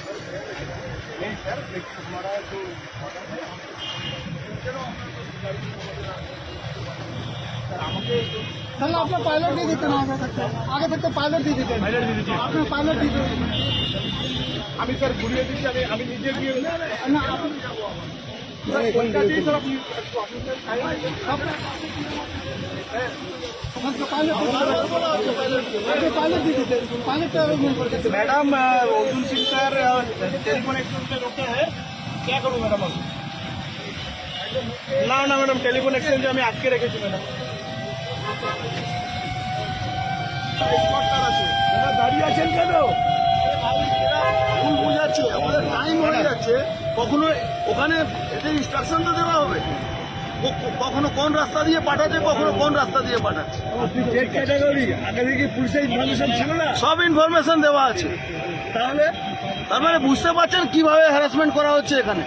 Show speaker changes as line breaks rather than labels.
नहीं सर लेकिन हमारा जो ऑर्डर है
তাহলে আপনার পাইলট দিয়ে দিতেন আগে থাকতে আগে থাকতে পাইলট দিয়ে দিতেন
পাইলট দিয়ে দিচ্ছি।
আপনার পাইলট দিয়ে দিতেন
আমি স্যার ঘুরিয়ে দিচ্ছি আমি আমি নিজে গিয়ে
না আপনি
কলকাতায় স্যার আপনি madam Arjun Singh sir telephone exchange पे रुके हैं क्या करूँ मैडम अब না না ম্যাডাম টেলিফোন এক্সচেঞ্জে আমি আটকে রেখেছি ম্যাডাম দাঁড়িয়ে আছেন কেন
ভুল বোঝাচ্ছে আমাদের টাইম হয়ে যাচ্ছে কখনো ওখানে এটা ইনস্ট্রাকশন তো দেওয়া হবে ক- ক- কখনো কোন রাস্তা দিয়ে পাঠাচ্ছে কখনো কোন রাস্তা দিয়ে পাঠাচ্ছে। সব ইনফরমেশন দেওয়া আছে।
তাহলে?
তার মানে বুঝতে পারছেন কীভাবে হ্যারাসমেন্ট করা হচ্ছে এখানে?